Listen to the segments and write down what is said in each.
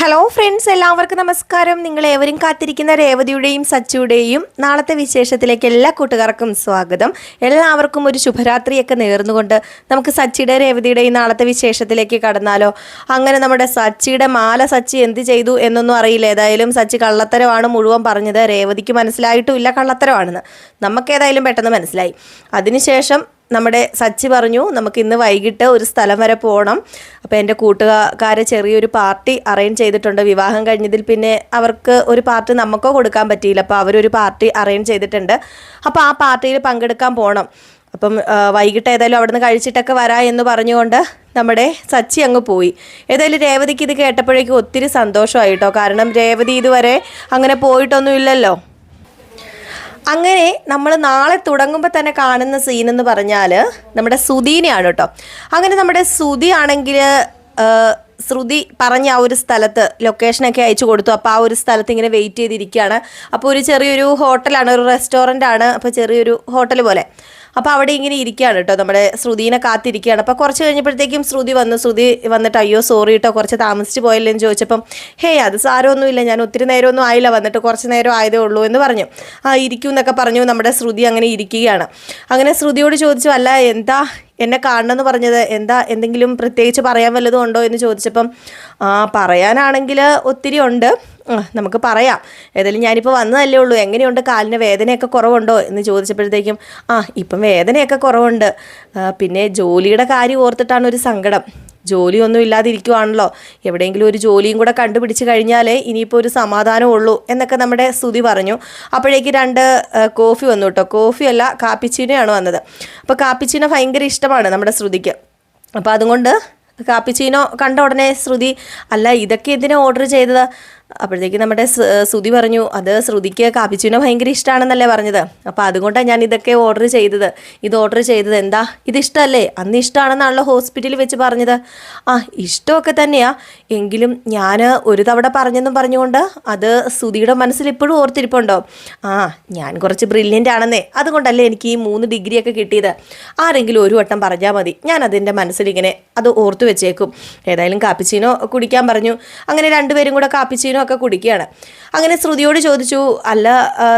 Hello friends എല്ലാവർക്കും നമസ്കാരം. നിങ്ങൾ ഏവരും കാത്തിരിക്കുന്ന രേവതിയുടെയും സച്ചുടെയും നാളത്തെ വിശേഷത്തിലേക്ക് എല്ലാ കൂട്ടുകാർക്കും സ്വാഗതം. എല്ലാവർക്കും ഒരു ശുഭരാത്രിയൊക്കെ നേർന്നുകൊണ്ട് നമുക്ക് സച്ചിയുടെ രേവതിയുടെയും നാളത്തെ വിശേഷത്തിലേക്ക് കടന്നാലോ? അങ്ങനെ നമ്മുടെ സച്ചിയുടെ മാല സച്ചി എന്ത് ചെയ്തു എന്നൊന്നും അറിയില്ല. ഏതായാലും സച്ചി കള്ളത്തരമാണ് മുഴുവൻ പറഞ്ഞത്. രേവതിക്ക് മനസ്സിലായിട്ടും ഇല്ല കള്ളത്തരമാണെന്ന്. നമുക്കേതായാലും പെട്ടെന്ന് മനസ്സിലായി. അതിനുശേഷം നമ്മുടെ സച്ചി പറഞ്ഞു നമുക്ക് ഇന്ന് വൈകിട്ട് ഒരു സ്ഥലം വരെ പോകണം അപ്പോൾ എന്റെ കൂട്ടുകാരെ ചെറിയൊരു പാർട്ടി അറേഞ്ച് ചെയ്തിട്ടുണ്ട്. വിവാഹം കഴിഞ്ഞതിൽ പിന്നെ അവർക്ക് ഒരു പാർട്ടി നമുക്കോ കൊടുക്കാൻ പറ്റിയില്ല. അപ്പോൾ അവരൊരു പാർട്ടി അറേഞ്ച് ചെയ്തിട്ടുണ്ട്. അപ്പോൾ ആ പാർട്ടിയിൽ പങ്കെടുക്കാൻ പോകണം അപ്പം വൈകിട്ട് ഏതായാലും അവിടുന്ന് കഴിച്ചിട്ടൊക്കെ വരാ എന്ന് പറഞ്ഞുകൊണ്ട് നമ്മുടെ സച്ചി അങ്ങ് പോയി. ഏതായാലും രേവതിക്ക് ഇത് കേട്ടപ്പോഴേക്കും ഒത്തിരി സന്തോഷമായിട്ടോ? കാരണം രേവതി ഇതുവരെ അങ്ങനെ പോയിട്ടൊന്നുമില്ലല്ലോ? അങ്ങനെ നമ്മൾ നാളെ തുടങ്ങുമ്പോൾ തന്നെ കാണുന്ന സീൻ എന്ന് പറഞ്ഞാൽ നമ്മുടെ സുധീനെയാണ് കേട്ടോ. അങ്ങനെ നമ്മുടെ സുധി ആണെങ്കിൽ ശ്രുതി പറഞ്ഞ ആ ഒരു സ്ഥലത്ത് ലൊക്കേഷനൊക്കെ അയച്ചു കൊടുത്തു. അപ്പോൾ ആ ഒരു സ്ഥലത്ത് ഇങ്ങനെ വെയിറ്റ് ചെയ്തിരിക്കുകയാണ്. അപ്പോൾ ഒരു ചെറിയൊരു ഹോട്ടലാണ് ഒരു റെസ്റ്റോറന്റ് ആണ്. അപ്പോൾ ചെറിയൊരു ഹോട്ടൽ പോലെ. അപ്പോൾ അവിടെ ഇങ്ങനെ ഇരിക്കുകയാണ് കേട്ടോ. നമ്മുടെ ശ്രുതിനെ കാത്തിരിക്കുകയാണ്. അപ്പോൾ കുറച്ച് കഴിഞ്ഞപ്പോഴത്തേക്കും ശ്രുതി വന്നു. ശ്രുതി വന്നിട്ട് അയ്യോ സോറി കേട്ടോ കുറച്ച് താമസിച്ച് പോയല്ലേ എന്ന് ചോദിച്ചപ്പം ഹേ അത് സാരമൊന്നുമില്ല. ഞാൻ ഒത്തിരി നേരമൊന്നും ആയില്ല. വന്നിട്ട് കുറച്ച് നേരം ആയതേ ഉള്ളൂ എന്ന് പറഞ്ഞു. ആ ഇരിക്കും എന്നൊക്കെ പറഞ്ഞു. നമ്മുടെ ശ്രുതി അങ്ങനെ ഇരിക്കുകയാണ്. അങ്ങനെ ശ്രുതിയോട് ചോദിച്ചു അല്ല എന്താ എന്നെ കാണണമെന്ന് പറഞ്ഞത് എന്താ എന്തെങ്കിലും പ്രത്യേകിച്ച് പറയാൻ വല്ലതും ഉണ്ടോ എന്ന് ചോദിച്ചപ്പം ആ പറയാനാണെങ്കിൽ ഒത്തിരി ഉണ്ട്. നമുക്ക് പറയാം. ഏതായാലും ഞാനിപ്പോൾ വന്നതല്ലേ ഉള്ളൂ. എങ്ങനെയുണ്ട്? കാലിന് വേദനയൊക്കെ കുറവുണ്ടോ എന്ന് ചോദിച്ചപ്പോഴത്തേക്കും ആ ഇപ്പം വേദനയൊക്കെ കുറവുണ്ട്. പിന്നെ ജോലിയുടെ കാര്യം ഓർത്തിട്ടാണ് ഒരു സങ്കടം. ജോലിയൊന്നും ഇല്ലാതിരിക്കുവാണല്ലോ. എവിടെയെങ്കിലും ഒരു ജോലിയും കൂടെ കണ്ടുപിടിച്ച് കഴിഞ്ഞാലേ ഇനിയിപ്പോൾ ഒരു സമാധാനം ഉള്ളൂ എന്നൊക്കെ നമ്മുടെ സ്തുതി പറഞ്ഞു. അപ്പോഴേക്ക് രണ്ട് കോഫി വന്നു കേട്ടോ. കോഫി അല്ല കാപ്പിച്ചീനയാണ് വന്നത്. അപ്പോൾ കാപ്പിച്ചീന ഭയങ്കര ഇഷ്ടമാണ് നമ്മുടെ ശ്രുതിക്ക്. അപ്പോൾ അതുകൊണ്ട് കാപ്പിച്ചീനോ കണ്ട ഉടനെ ശ്രുതി അല്ല ഇതൊക്കെ എന്തിനാണ് ഓർഡർ ചെയ്തത്? അപ്പോഴത്തേക്ക് നമ്മുടെ ശ്രുതി പറഞ്ഞു അത് ശ്രുതിക്ക് കാപ്പിച്ചുവിനെ ഭയങ്കര ഇഷ്ടമാണെന്നല്ലേ പറഞ്ഞത്. അപ്പോൾ അതുകൊണ്ടാണ് ഞാൻ ഇതൊക്കെ ഓർഡർ ചെയ്തത്. ഇത് ഓർഡർ ചെയ്തത് എന്താ? ഇത് ഇഷ്ടമല്ലേ അന്ന് ഇഷ്ടമാണെന്നാണല്ലോ ഹോസ്പിറ്റലിൽ വെച്ച് പറഞ്ഞത്. ആ ഇഷ്ടമൊക്കെ തന്നെയാ. എങ്കിലും ഞാൻ ഒരു തവണ പറഞ്ഞെന്നും പറഞ്ഞുകൊണ്ട് അത് ശ്രുതിയുടെ മനസ്സിൽ ഇപ്പോഴും ഓർത്തിരിപ്പുണ്ടോ? ആ ഞാൻ കുറച്ച് ബ്രില്യന്റ് ആണെന്നേ. അതുകൊണ്ടല്ലേ എനിക്ക് ഈ മൂന്ന് ഡിഗ്രിയൊക്കെ കിട്ടിയത്. ആരെങ്കിലും ഒരു വട്ടം പറഞ്ഞാൽ മതി. ഞാൻ അതിന്റെ മനസ്സിലിങ്ങനെ അത് ഓർത്തു വെച്ചേക്കും. ഏതായാലും കാപ്പിച്ചീനോ കുടിക്കാൻ പറഞ്ഞു. അങ്ങനെ രണ്ടുപേരും കൂടെ കാപ്പിച്ചീനോ ഒക്കെ കുടിക്കുകയാണ്. അങ്ങനെ ശ്രുതിയോട് ചോദിച്ചു അല്ല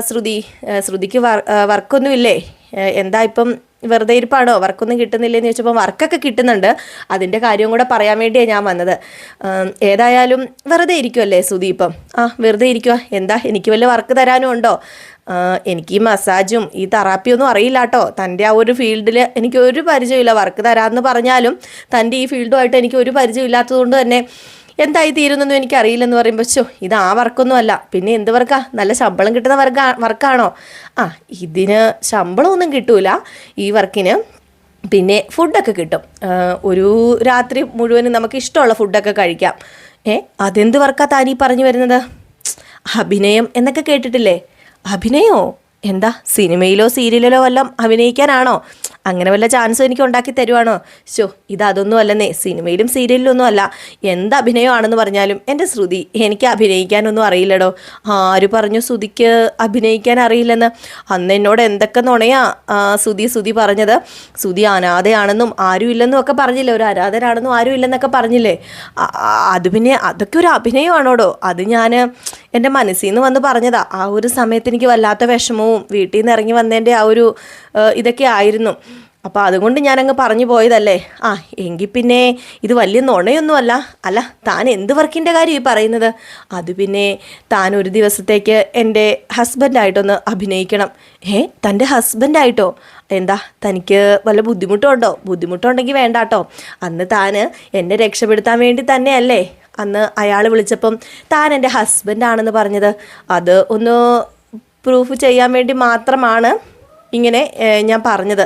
ശ്രുതി ശ്രുതിക്ക് വർക്കൊന്നുമില്ലേ എന്താ ഇപ്പം വെറുതെ ഇരിപ്പാണോ? വർക്കൊന്നും കിട്ടുന്നില്ലെന്ന് ചോദിച്ചപ്പോൾ വർക്കൊക്കെ കിട്ടുന്നുണ്ട്. അതിന്റെ കാര്യം കൂടെ പറയാൻ വേണ്ടിയാണ് ഞാൻ വന്നത്. ഏതായാലും വെറുതെ ഇരിക്കുമല്ലേ ശ്രുതി ഇപ്പം? ആ വെറുതെ ഇരിക്കുക എന്താ എനിക്ക് വല്ല വർക്ക് തരാനും ഉണ്ടോ? എനിക്ക് ഈ മസാജും ഈ തെറാപ്പിയൊന്നും അറിയില്ല കേട്ടോ തന്റെ ആ ഒരു ഫീൽഡിൽ എനിക്ക് ഒരു പരിചയമില്ല വർക്ക് തരാമെന്ന് പറഞ്ഞാലും തന്റെ ഈ ഫീൽഡുമായിട്ട് എനിക്ക് ഒരു പരിചയമില്ലാത്തതുകൊണ്ട് തന്നെ എന്തായി തീരുന്നൊന്നും എനിക്ക് അറിയില്ലെന്ന് പറയുമ്പോൾ ചോ ഇത് ആ വർക്കൊന്നും അല്ല പിന്നെ എന്ത് വർക്കാ? നല്ല ശമ്പളം കിട്ടുന്ന വർക്കാ വർക്കാണോ? ആ ഇതിന് ശമ്പളമൊന്നും കിട്ടൂല. ഈ വർക്കിന് പിന്നെ ഫുഡൊക്കെ കിട്ടും. ഒരു രാത്രി മുഴുവനും നമുക്ക് ഇഷ്ടമുള്ള ഫുഡൊക്കെ കഴിക്കാം. ഏ അതെന്ത് വർക്കാ താനീ പറഞ്ഞു വരുന്നത്? അഭിനയം എന്നൊക്കെ കേട്ടിട്ടില്ലേ? അഭിനയോ? എന്താ സിനിമയിലോ സീരിയലിലോ വല്ലതും അഭിനയിക്കാനാണോ? അങ്ങനെ വല്ല ചാൻസ് എനിക്ക് ഉണ്ടാക്കി തരുവാണോ? ശോ ഇത് അതൊന്നും അല്ലെന്നേ. സിനിമയിലും സീരിയലിലും ഒന്നും അല്ല. എന്ത് അഭിനയമാണെന്ന് പറഞ്ഞാലും എന്റെ ശ്രുതി എനിക്ക് അഭിനയിക്കാനൊന്നും അറിയില്ലടോ. ആര് പറഞ്ഞു ശ്രുതിക്ക് അഭിനയിക്കാൻ അറിയില്ലെന്ന്? അന്ന് എന്നോട് എന്തൊക്കെ നുണയാ ശ്രുതി ശ്രുതി പറഞ്ഞത്. ശ്രുതി അനാഥയാണെന്നും ആരും ഇല്ലെന്നും ഒക്കെ പറഞ്ഞില്ലേ? ഒരു ആരാധനാണെന്നും ആരും ഇല്ലെന്നൊക്കെ പറഞ്ഞില്ലേ? അത് പിന്നെ അതൊക്കെ ഒരു അഭിനയമാണോടോ? അത് ഞാൻ എന്റെ മനസ്സിൽ നിന്ന് വന്ന് പറഞ്ഞതാ. ആ ഒരു സമയത്ത് എനിക്ക് വല്ലാത്ത വിഷമവും വീട്ടിൽ നിന്ന് ഇറങ്ങി വന്നതിന്റെ ആ ഒരു ഇതൊക്കെ ആയിരുന്നു. അപ്പോൾ അതുകൊണ്ട് ഞാനങ്ങ് പറഞ്ഞു പോയതല്ലേ? ആ എങ്കിൽ പിന്നെ ഇത് വലിയ നുണയൊന്നുമല്ല. അല്ല താൻ എന്ത് വർക്കിന്റെ കാര്യം ഈ പറയുന്നത്? അത് പിന്നെ താൻ ഒരു ദിവസത്തേക്ക് എന്റെ ഹസ്ബൻഡായിട്ടൊന്ന് അഭിനയിക്കണം. ഏ തന്റെ ഹസ്ബൻഡായിട്ടോ? എന്താ തനിക്ക് വല്ല ബുദ്ധിമുട്ടുണ്ടോ? ബുദ്ധിമുട്ടുണ്ടെങ്കിൽ വേണ്ട കേട്ടോ അന്ന് താൻ എന്നെ രക്ഷപ്പെടുത്താൻ വേണ്ടി തന്നെയല്ലേ? അന്ന് അയാൾ വിളിച്ചപ്പം താൻ എന്റെ ഹസ്ബൻഡാണെന്ന് പറഞ്ഞത്. അത് ഒന്ന് പ്രൂഫ് ചെയ്യാൻ വേണ്ടി മാത്രമാണ് ഇങ്ങനെ ഞാൻ പറഞ്ഞത്.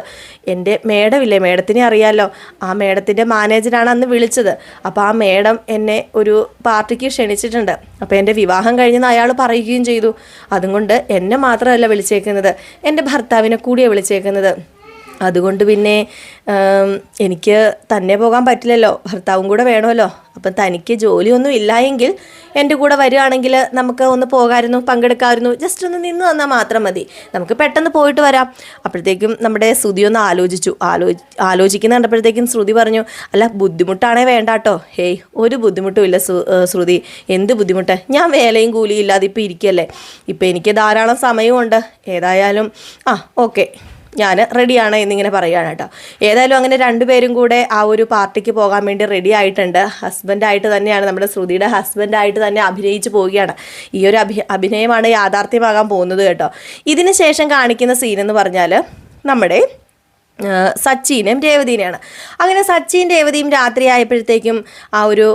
എന്റെ മേഡമില്ലേ മേഡത്തിനെ അറിയാമല്ലോ ആ മേഡത്തിന്റെ മാനേജറാണ് അന്ന് വിളിച്ചത്. അപ്പോൾ ആ മേഡം എന്നെ ഒരു പാർട്ടിക്ക് ക്ഷണിച്ചിട്ടുണ്ട്. അപ്പോൾ എന്റെ വിവാഹം കഴിഞ്ഞെന്ന് അയാൾ പറയുകയും ചെയ്തു. അതുകൊണ്ട് എന്നെ മാത്രമല്ല വിളിച്ചേക്കുന്നത്. എന്റെ ഭർത്താവിനെ കൂടിയാണ് വിളിച്ചേക്കുന്നത്. അതുകൊണ്ട് പിന്നെ എനിക്ക് തന്നെ പോകാൻ പറ്റില്ലല്ലോ. ഭർത്താവും കൂടെ വേണമല്ലോ. അപ്പം തനിക്ക് ജോലിയൊന്നും ഇല്ലായെങ്കിൽ എന്റെ കൂടെ വരികയാണെങ്കിൽ നമുക്ക് ഒന്ന് പോകാമായിരുന്നു പങ്കെടുക്കാമായിരുന്നു. ജസ്റ്റ് ഒന്ന് നിന്ന് തന്നാൽ മാത്രം മതി. നമുക്ക് പെട്ടെന്ന് പോയിട്ട് വരാം. അപ്പോഴത്തേക്കും നമ്മുടെ ശ്രുതി ഒന്ന് ആലോചിച്ചു. ആലോ ആലോചിക്കുന്ന കണ്ടപ്പോഴത്തേക്കും ശ്രുതി പറഞ്ഞു അല്ല ബുദ്ധിമുട്ടാണേ വേണ്ട കേട്ടോ ഹേയ് ഒരു ബുദ്ധിമുട്ടും ഇല്ല ശ്രുതി. എന്ത് ബുദ്ധിമുട്ട്? ഞാൻ വേലയും കൂലിയും ഇല്ലാതെ ഇപ്പോൾ ഇരിക്കല്ലേ. ഇപ്പം എനിക്ക് ധാരാളം സമയമുണ്ട് ഏതായാലും ആ ഓക്കെ. ഞാൻ റെഡിയാണ് എന്നിങ്ങനെ പറയുകയാണ് കേട്ടോ. ഏതായാലും അങ്ങനെ രണ്ടുപേരും കൂടെ ആ ഒരു പാർട്ടിക്ക് പോകാൻ വേണ്ടി റെഡി ആയിട്ടുണ്ട്. ഹസ്ബൻഡായിട്ട് തന്നെയാണ് നമ്മുടെ ശ്രുതിയുടെ ഹസ്ബൻഡായിട്ട് തന്നെ അഭിനയിച്ച് പോവുകയാണ്. ഈ ഒരു അഭി അഭിനയമാണ് യാഥാർത്ഥ്യമാകാൻ പോകുന്നത് കേട്ടോ. ഇതിന് ശേഷം കാണിക്കുന്ന സീൻ എന്ന് പറഞ്ഞാൽ നമ്മുടെ എം രേവതിനെയാണ്. അങ്ങനെ സച്ചിൻ രേവതിയും രാത്രി ആയപ്പോഴത്തേക്കും ആ ഒരു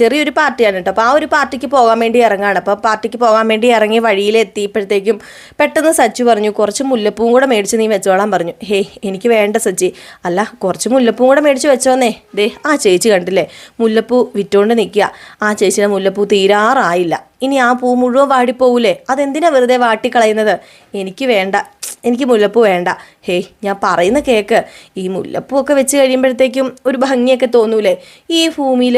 ചെറിയൊരു പാർട്ടിയാണ് കേട്ടോ. അപ്പോൾ ആ ഒരു പാർട്ടിക്ക് പോകാൻ വേണ്ടി ഇറങ്ങാണ്. അപ്പോൾ പാർട്ടിക്ക് പോകാൻ വേണ്ടി ഇറങ്ങി വഴിയിലെത്തിയപ്പോഴത്തേക്കും പെട്ടെന്ന് സച്ചു പറഞ്ഞു കുറച്ച് മുല്ലപ്പൂവും കൂടെ മേടിച്ച് നീ വെച്ചോളാൻ പറഞ്ഞു. ഹേ എനിക്ക് വേണ്ട സച്ചി. അല്ല കുറച്ച് മുല്ലപ്പൂവും കൂടെ മേടിച്ച് വെച്ചോന്നേ. ദേ ആ ചേച്ചി കണ്ടില്ലേ? മുല്ലപ്പൂ വിറ്റോണ്ട് നിൽക്കുക ആ ചേച്ചിയുടെ മുല്ലപ്പൂ തീരാറായില്ല. ഇനി ആ പൂ മുഴുവൻ വാടിപ്പോകൂലേ അതെന്തിനാ വെറുതെ വാട്ടിക്കളയുന്നത്? എനിക്ക് വേണ്ട. എനിക്ക് മുല്ലപ്പൂ വേണ്ട. ഹേയ് ഞാൻ പറയുന്ന കേക്ക്. ഈ മുല്ലപ്പൂ ഒക്കെ വെച്ച് കഴിയുമ്പോഴത്തേക്കും ഒരു ഭംഗിയൊക്കെ തോന്നൂലേ? ഈ ഭൂമിയിൽ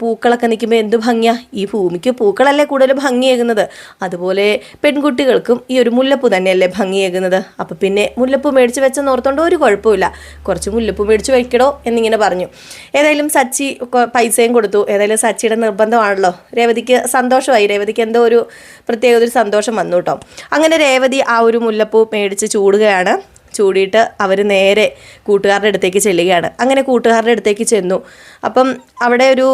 പൂക്കളൊക്കെ നിൽക്കുമ്പോൾ എന്ത് ഭംഗിയാ? ഈ ഭൂമിക്ക് പൂക്കളല്ലേ കൂടുതൽ ഭംഗിയേകുന്നത്? അതുപോലെ പെൺകുട്ടികൾക്കും ഈ ഒരു മുല്ലപ്പൂ തന്നെയല്ലേ ഭംഗിയേകുന്നത്. അപ്പം പിന്നെ മുല്ലപ്പൂ മേടിച്ച് വെച്ചെന്ന് ഓർത്തോണ്ട് ഒരു കുഴപ്പമില്ല കുറച്ച് മുല്ലപ്പൂ മേടിച്ച് വയ്ക്കടോ എന്നിങ്ങനെ പറഞ്ഞു. ഏതായാലും സച്ചി പൈസയും കൊടുത്തു. ഏതായാലും സച്ചിയുടെ നിർബന്ധമാണല്ലോ. രേവതിക്ക് സന്തോഷമായി. രേവതിക്ക് എന്തോ ഒരു പ്രത്യേക ഒരു സന്തോഷം വന്നു കേട്ടോ. അങ്ങനെ രേവതി ആ ഒരു മുല്ലപ്പൂ മേടിച്ച് ചൂടുകയാണ്. ചൂടിയിട്ട് അവർ നേരെ കൂട്ടുകാരുടെ അടുത്തേക്ക് ചെല്ലുകയാണ്. അങ്ങനെ കൂട്ടുകാരുടെ അടുത്തേക്ക് ചെന്നു. അപ്പം അവിടെ ഒരു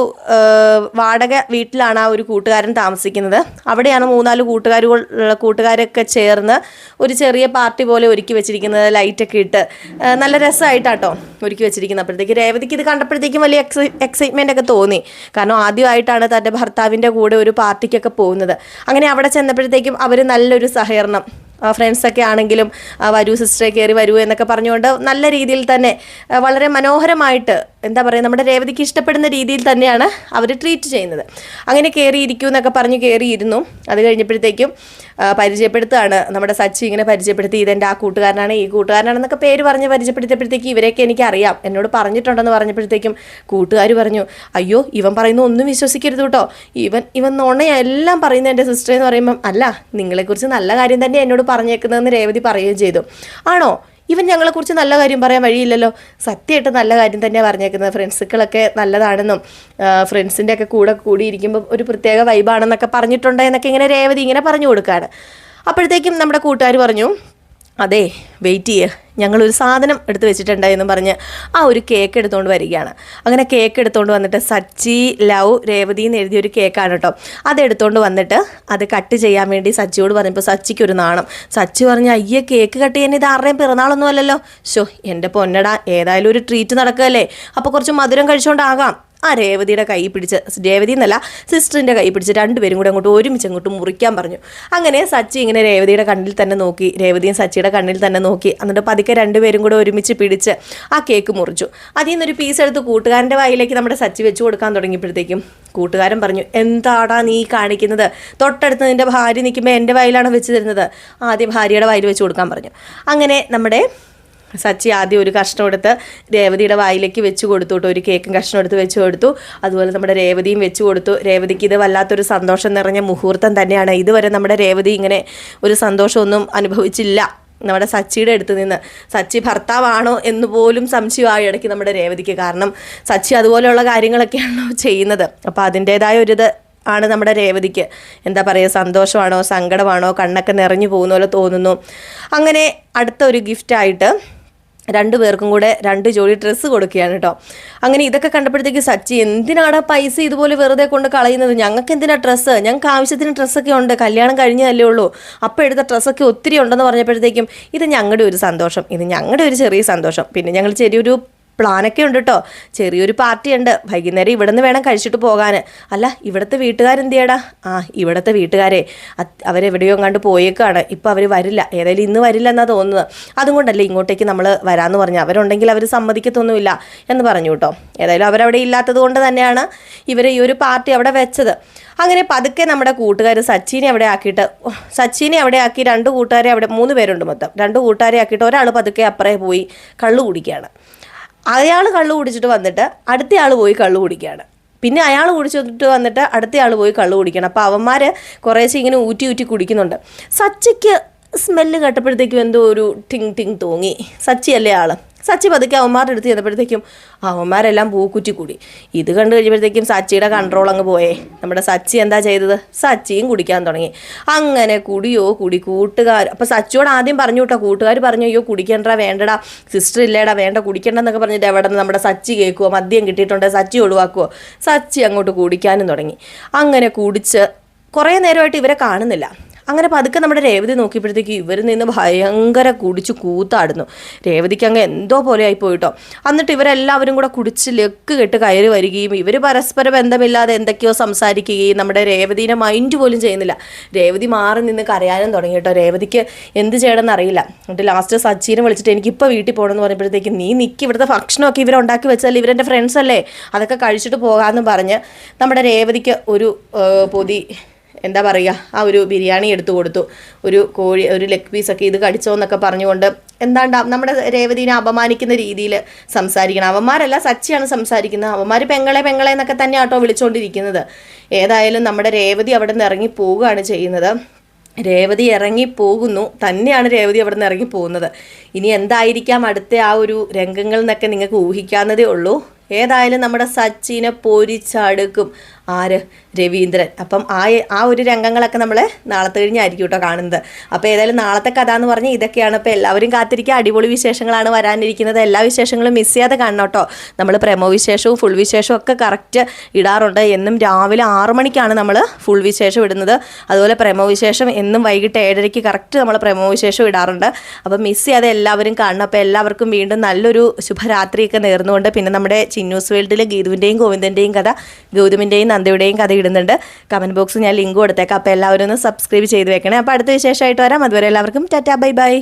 വാടക വീട്ടിലാണ് ആ ഒരു കൂട്ടുകാരൻ താമസിക്കുന്നത്. അവിടെയാണ് മൂന്നാൽ കൂട്ടുകാരുകൾ കൂട്ടുകാരൊക്കെ ചേർന്ന് ഒരു ചെറിയ പാർട്ടി പോലെ ഒരുക്കി വെച്ചിരിക്കുന്നത് ലൈറ്റൊക്കെ ഇട്ട്. നല്ല രസമായിട്ടാട്ടോ ഒരുക്കി വെച്ചിരിക്കുന്നത്. അപ്പോഴത്തേക്ക് രേവതിക്ക് ഇത് കണ്ടപ്പോഴത്തേക്കും വലിയ എക്സൈ എക്സൈറ്റ്മെന്റ് ഒക്കെ തോന്നി. കാരണം ആദ്യമായിട്ടാണ് തന്റെ ഭർത്താവിന്റെ കൂടെ ഒരു പാർട്ടിക്കൊക്കെ പോകുന്നത്. അങ്ങനെ അവിടെ ചെന്നപ്പോഴത്തേക്കും അവർ നല്ലൊരു സഹകരണം ഫ്രണ്ട്സൊക്കെ ആണെങ്കിലും വരൂ സിസ്റ്ററെ കയറി വരൂ എന്നൊക്കെ പറഞ്ഞുകൊണ്ട് നല്ല രീതിയിൽ തന്നെ വളരെ മനോഹരമായിട്ട് എന്താ പറയുക നമ്മുടെ രേവതിക്ക് ഇഷ്ടപ്പെടുന്ന രീതിയിൽ തന്നെയാണ് അവർ ട്രീറ്റ് ചെയ്യുന്നത്. അങ്ങനെ കയറിയിരിക്കും എന്നൊക്കെ പറഞ്ഞ് കയറിയിരുന്നു അത് കഴിഞ്ഞപ്പോഴത്തേക്കും പരിചയപ്പെടുത്തുകയാണ് നമ്മുടെ സച്ചി ഇങ്ങനെ പരിചയപ്പെടുത്തി ഇതെന്റെ ആ കൂട്ടുകാരനാണ് ഈ കൂട്ടുകാരനാണെന്നൊക്കെ പേര് പറഞ്ഞ് പരിചയപ്പെടുത്തിയപ്പോഴത്തേക്ക് ഇവരെയൊക്കെ എനിക്ക് അറിയാം എന്നോട് പറഞ്ഞിട്ടുണ്ടെന്ന് പറഞ്ഞപ്പോഴത്തേക്കും കൂട്ടുകാർ പറഞ്ഞു അയ്യോ ഇവൻ പറയുന്ന ഒന്നും വിശ്വസിക്കരുത് കേട്ടോ. ഇവൻ ഇവൻ നുണയാ എല്ലാം പറയുന്ന എന്റെ സിസ്റ്റർ എന്ന് പറയുമ്പം അല്ല നിങ്ങളെക്കുറിച്ച് നല്ല കാര്യം തന്നെ എന്നോട് പറഞ്ഞേക്കുന്നതെന്ന് രേവതി പറയുകയും ചെയ്തു. ആണോ? ഇവൻ ഞങ്ങളെക്കുറിച്ച് നല്ല കാര്യം പറയാൻ വഴിയില്ലല്ലോ. സത്യമായിട്ട് നല്ല കാര്യം തന്നെയാണ് പറഞ്ഞേക്കുന്നത്. ഫ്രണ്ട്സുകളൊക്കെ നല്ലതാണെന്നും ഫ്രണ്ട്സിന്റെ ഒക്കെ കൂടെ കൂടിയിരിക്കുമ്പോൾ ഒരു പ്രത്യേക വൈബാണെന്നൊക്കെ പറഞ്ഞിട്ടുണ്ട് എന്നൊക്കെ ഇങ്ങനെ രേവതി ഇങ്ങനെ പറഞ്ഞു കൊടുക്കുകയാണ് അപ്പോഴത്തേക്കും നമ്മുടെ കൂട്ടുകാർ പറഞ്ഞു അതെ വെയിറ്റ് ചെയ്യുക ഞങ്ങളൊരു സാധനം എടുത്ത് വെച്ചിട്ടുണ്ട് എന്ന് പറഞ്ഞ് ആ ഒരു കേക്ക് എടുത്തുകൊണ്ട് വരികയാണ്. അങ്ങനെ കേക്ക് എടുത്തുകൊണ്ട് വന്നിട്ട് സച്ചി ലവ് രേവതി എന്ന് എഴുതിയ ഒരു കേക്കാണ് കേട്ടോ അത് എടുത്തുകൊണ്ട് വന്നിട്ട് അത് കട്ട് ചെയ്യാൻ വേണ്ടി സച്ചിയോട് പറഞ്ഞപ്പോൾ സച്ചിക്ക് ഒരു നാണം. സച്ചി പറഞ്ഞു അയ്യേ കേക്ക് കട്ട് ചെയ്യാൻ ഇത് ആരുടെയും പിറന്നാളൊന്നും അല്ലല്ലോ. ഷോ എന്റെ പൊന്നടാ ഏതായാലും ഒരു ട്രീറ്റ് നടക്കുകയല്ലേ അപ്പോൾ കുറച്ച് മധുരം കഴിച്ചുകൊണ്ടാകാം ആ രേവതിയുടെ കൈ പിടിച്ച് രേവതി എന്നല്ല സിസ്റ്ററിന്റെ കൈ പിടിച്ച് രണ്ടുപേരും കൂടെ അങ്ങോട്ട് ഒരുമിച്ച് അങ്ങോട്ട് മുറിക്കാൻ പറഞ്ഞു. അങ്ങനെ സച്ചി ഇങ്ങനെ രേവതിയുടെ കണ്ണിൽ തന്നെ നോക്കി രേവതിയും സച്ചിയുടെ കണ്ണിൽ തന്നെ നോക്കി എന്നിട്ട് പതുക്കെ രണ്ടുപേരും കൂടെ ഒരുമിച്ച് പിടിച്ച് ആ കേക്ക് മുറിച്ചു. അതിൽ നിന്നൊരു പീസ് എടുത്ത് കൂട്ടുകാരന്റെ വായിലേക്ക് നമ്മുടെ സച്ചി വെച്ച് കൊടുക്കാൻ തുടങ്ങിയപ്പോഴത്തേക്കും കൂട്ടുകാരൻ പറഞ്ഞു എന്താടാ നീ കാണിക്കുന്നത്? തൊട്ടടുത്ത് നിന്റെ ഭാര്യ നിൽക്കുമ്പോൾ എന്റെ വായിലാണ് വെച്ച് തരുന്നത്? ആദ്യം ഭാര്യയുടെ വായിൽ വെച്ച് കൊടുക്കാൻ പറഞ്ഞു. അങ്ങനെ നമ്മുടെ സച്ചി ആദ്യം ഒരു കഷ്ണം എടുത്ത് രേവതിയുടെ വായിലേക്ക് വെച്ച് കൊടുത്തു കേട്ടോ. ഒരു കേക്കും കഷ്ണം എടുത്ത് വെച്ച് കൊടുത്തു. അതുപോലെ നമ്മുടെ രേവതിയും വെച്ച് കൊടുത്തു. രേവതിക്ക് ഇത് വല്ലാത്തൊരു സന്തോഷം നിറഞ്ഞ മുഹൂർത്തം തന്നെയാണ്. ഇതുവരെ നമ്മുടെ രേവതി ഇങ്ങനെ ഒരു സന്തോഷമൊന്നും അനുഭവിച്ചില്ല. നമ്മുടെ സച്ചിയുടെ അടുത്ത് നിന്ന്. സച്ചി ഭർത്താവാണോ എന്ന് പോലും സംശയമായി ഇടയ്ക്ക് നമ്മുടെ രേവതിക്ക്. കാരണം സച്ചി അതുപോലെയുള്ള കാര്യങ്ങളൊക്കെയാണല്ലോ ചെയ്യുന്നത്. അപ്പോൾ അതിന്റേതായ ഒരിത് ആണ് നമ്മുടെ രേവതിക്ക്. എന്താ പറയുക? സന്തോഷമാണോ? സങ്കടമാണോ? കണ്ണൊക്കെ നിറഞ്ഞു പോകുന്ന പോലെ തോന്നുന്നു. അങ്ങനെ അടുത്ത ഒരു ഗിഫ്റ്റായിട്ട് രണ്ടു പേർക്കും കൂടെ രണ്ട് ജോഡി ഡ്രസ്സ് കൊടുക്കുകയാണ് കേട്ടോ. അങ്ങനെ ഇതൊക്കെ കണ്ടപ്പോഴത്തേക്ക് സച്ചി എന്തിനാണ് പൈസ ഇതുപോലെ വെറുതെ കൊണ്ട് കളയുന്നത്? ഞങ്ങൾക്ക് എന്തിനാ ഡ്രസ്സ്? ഞങ്ങൾക്ക് ആവശ്യത്തിന് ഡ്രസ്സൊക്കെ ഉണ്ട് കല്യാണം കഴിഞ്ഞതല്ലേ ഉള്ളൂ. അപ്പോൾ എടുത്ത ഡ്രസ്സൊക്കെ ഒത്തിരി ഉണ്ടെന്ന് പറഞ്ഞപ്പോഴത്തേക്കും ഇത് ഞങ്ങളുടെ ഒരു സന്തോഷം ഇത് ഞങ്ങളുടെ ഒരു ചെറിയ സന്തോഷം. പിന്നെ ഞങ്ങൾ ചെറിയൊരു പ്ലാനൊക്കെ ഉണ്ട് കേട്ടോ ചെറിയൊരു പാർട്ടി ഉണ്ട്. വൈകുന്നേരം ഇവിടെ നിന്ന് വേണം കഴിച്ചിട്ട് പോകാൻ. അല്ല ഇവിടുത്തെ വീട്ടുകാരെന്ത് ചെയ്യടാ? ആ ഇവിടുത്തെ വീട്ടുകാരെ. അവരെവിടെയോ കണ്ട് പോയേക്കാണ്. ഇപ്പോൾ അവർ വരില്ല. ഏതായാലും ഇന്ന് വരില്ല എന്നാണ് തോന്നുന്നത്. അതുകൊണ്ടല്ലേ ഇങ്ങോട്ടേക്ക് നമ്മൾ വരാമെന്ന് പറഞ്ഞു. അവരുണ്ടെങ്കിൽ അവർ സമ്മതിക്കത്തൊന്നുമില്ല എന്ന് പറഞ്ഞു കേട്ടോ ഏതായാലും അവരവിടെ ഇല്ലാത്തത് കൊണ്ട് തന്നെയാണ് ഇവർ ഈ ഒരു പാർട്ടി അവിടെ വെച്ചത്. അങ്ങനെ പതുക്കെ നമ്മുടെ കൂട്ടുകാർ സച്ചിനെ അവിടെ ആക്കിയിട്ട് സച്ചിനെ അവിടെ ആക്കി രണ്ട് കൂട്ടുകാരെ അവിടെ മൂന്ന് പേരുണ്ട് മൊത്തം. രണ്ട് കൂട്ടുകാരെ ആക്കിയിട്ട് ഒരാൾ പതുക്കെ അപ്പുറേ പോയി കള്ളു കുടിക്കുകയാണ്. അയാൾ കള്ളു കുടിച്ചിട്ട് വന്നിട്ട് അടുത്തയാൾ പോയി കള്ളു കുടിക്കുകയാണ്. പിന്നെ അയാൾ കുടിച്ചിട്ട് വന്നിട്ട് അടുത്തയാൾ പോയി കള്ളു കുടിക്കണം അപ്പോൾ അവന്മാർ കുറേശ്ശെ ഇങ്ങനെ ഊറ്റി ഊറ്റി കുടിക്കുന്നുണ്ട്. സച്ചിക്ക് സ്മെല്ല് കേട്ടപ്പോഴത്തേക്കും എന്തോ ഒരു ടിങ് ടിങ് തോങ്ങി സച്ചിയല്ലേ ആൾ? സച്ചി പതുക്കെ അവന്മാരുടെ അടുത്ത് ചെന്നപ്പോഴത്തേക്കും അവന്മാരെല്ലാം പൂക്കുറ്റി കൂടി. ഇത് കണ്ടു കഴിഞ്ഞപ്പോഴത്തേക്കും സച്ചിയുടെ കൺട്രോൾ അങ്ങ് പോയേ. നമ്മുടെ സച്ചി എന്താ ചെയ്തത്? സച്ചിയും കുടിക്കാൻ തുടങ്ങി. അങ്ങനെ കുടിയോ കുടി കൂട്ടുകാർ. അപ്പോൾ സച്ചിയോട് ആദ്യം പറഞ്ഞു കേട്ടോ കൂട്ടുകാർ പറഞ്ഞു അയ്യോ കുടിക്കണ്ട വേണ്ടടാ സിസ്റ്റർ ഇല്ലേടാ വേണ്ട കുടിക്കണ്ടെന്നൊക്കെ പറഞ്ഞിട്ട് എവിടെ നിന്ന് നമ്മുടെ സച്ചി കേൾക്കുമോ മദ്യം കിട്ടിയിട്ടുണ്ട് സച്ചി ഒഴിവാക്കുമോ സച്ചി അങ്ങോട്ട് കുടിക്കാനും തുടങ്ങി. അങ്ങനെ കുടിച്ച് കുറേ നേരമായിട്ട് ഇവരെ കാണുന്നില്ല. അങ്ങനെ പതുക്കെ നമ്മുടെ രേവതി നോക്കിയപ്പോഴത്തേക്ക് ഇവർ നിന്ന് ഭയങ്കര കുടിച്ച് കൂത്താടുന്നു. രേവതിക്ക് അങ്ങ് എന്തോ പോലെ ആയി പോയിട്ടോ എന്നിട്ട് ഇവരെല്ലാവരും കൂടെ കുടിച്ച് ലെക്ക് കെട്ട് കയറി വരികയും ഇവർ പരസ്പര ബന്ധമില്ലാതെ എന്തൊക്കെയോ സംസാരിക്കുകയും നമ്മുടെ രേവതിനെ മൈൻഡ് പോലും ചെയ്യുന്നില്ല. രേവതി മാറി നിന്ന് കരയാനും തുടങ്ങി കേട്ടോ. രേവതിക്ക് എന്ത് ചെയ്യണമെന്ന് അറിയില്ല. എന്നിട്ട് ലാസ്റ്റ് സച്ചിനെ വിളിച്ചിട്ട് എനിക്ക് എനിക്കിപ്പോൾ വീട്ടിൽ പോകണം എന്ന് പറയുമ്പോഴത്തേക്ക് നീ നിൽക്കി ഇവിടുത്തെ ഭക്ഷണമൊക്കെ ഇവരുണ്ടാക്കി വെച്ചാൽ ഇവരെന്റെ ഫ്രണ്ട്സ് അല്ലേ? അതൊക്കെ കഴിച്ചിട്ട് പോകാമെന്ന് പറഞ്ഞ് നമ്മുടെ രേവതിക്ക് ഒരു പൊതി എന്താ പറയുക ആ ഒരു ബിരിയാണി എടുത്തു കൊടുത്തു. ഒരു കോഴി ഒരു ലെഗ് പീസൊക്കെ ഇത് കടിച്ചോ എന്നൊക്കെ പറഞ്ഞുകൊണ്ട് എന്താണ്ട നമ്മുടെ രേവതിനെ അപമാനിക്കുന്ന രീതിയിൽ സംസാരിക്കണം. അവന്മാരല്ല സച്ചിയാണ് സംസാരിക്കുന്നത്. അവന്മാർ പെങ്ങളെ പെങ്ങളെ എന്നൊക്കെ തന്നെ ആട്ടോ വിളിച്ചുകൊണ്ടിരിക്കുന്നത് ഏതായാലും നമ്മുടെ രേവതി അവിടെ നിന്ന് ഇറങ്ങി പോവുകയാണ് ചെയ്യുന്നത്. രേവതി ഇറങ്ങി പോകുന്നു. തന്നെയാണ് രേവതി അവിടെ നിന്ന് ഇറങ്ങി പോകുന്നത്. ഇനി എന്തായിരിക്കാം അടുത്ത ആ ഒരു രംഗങ്ങൾ എന്നൊക്കെ നിങ്ങൾക്ക് ഊഹിക്കാവുന്നതേ ഉള്ളൂ. ഏതായാലും നമ്മുടെ സച്ചിനെ പൊരിച്ചടുക്കും. ആര്? രവീന്ദ്രൻ. അപ്പം ആ ആ ഒരു രംഗങ്ങളൊക്കെ നമ്മൾ നാളത്തെ കഴിഞ്ഞായിരിക്കും കേട്ടോ കാണുന്നത്. അപ്പോൾ ഏതായാലും നാളത്തെ കഥ എന്ന് പറഞ്ഞാൽ ഇതൊക്കെയാണ് അപ്പോൾ എല്ലാവരും കാത്തിരിക്കുക. അടിപൊളി വിശേഷങ്ങളാണ് വരാനിരിക്കുന്നത്. എല്ലാ വിശേഷങ്ങളും മിസ് ചെയ്യാതെ കാണണം കേട്ടോ നമ്മൾ പ്രമോ വിശേഷവും ഫുൾ വിശേഷവും ഒക്കെ കറക്റ്റ് ഇടാറുണ്ട്. എന്നും രാവിലെ ആറു മണിക്കാണ് നമ്മൾ ഫുൾ വിശേഷം ഇടുന്നത്. അതുപോലെ പ്രമോ വിശേഷം എന്നും വൈകിട്ട് ഏഴരയ്ക്ക് കറക്റ്റ് നമ്മൾ പ്രമോ വിശേഷം ഇടാറുണ്ട്. അപ്പം മിസ് ചെയ്യാതെ എല്ലാവരും കാണണം. അപ്പോൾ എല്ലാവർക്കും വീണ്ടും നല്ലൊരു ശുഭരാത്രിയൊക്കെ നേർന്നുകൊണ്ട് പിന്നെ നമ്മുടെ ചിന്നൂസ് വേൾഡിലെ ഗീതുവിന്റെയും ഗോവിന്ദന്റെയും കഥ ഗൗതമിന്റെയും നന്ദയുടെയും കഥ ഇടുന്നുണ്ട്. കമന്റ് ബോക്സ് ഞാൻ ലിങ്ക് കൊടുത്തേക്കാം. അപ്പോൾ എല്ലാവരും ഒന്ന് സബ്സ്ക്രൈബ് ചെയ്ത് വെക്കണേ. അപ്പോൾ അടുത്ത വിശേഷമായിട്ട് വരാം. അതുവരെ എല്ലാവർക്കും ടാറ്റാ ബൈ ബൈ.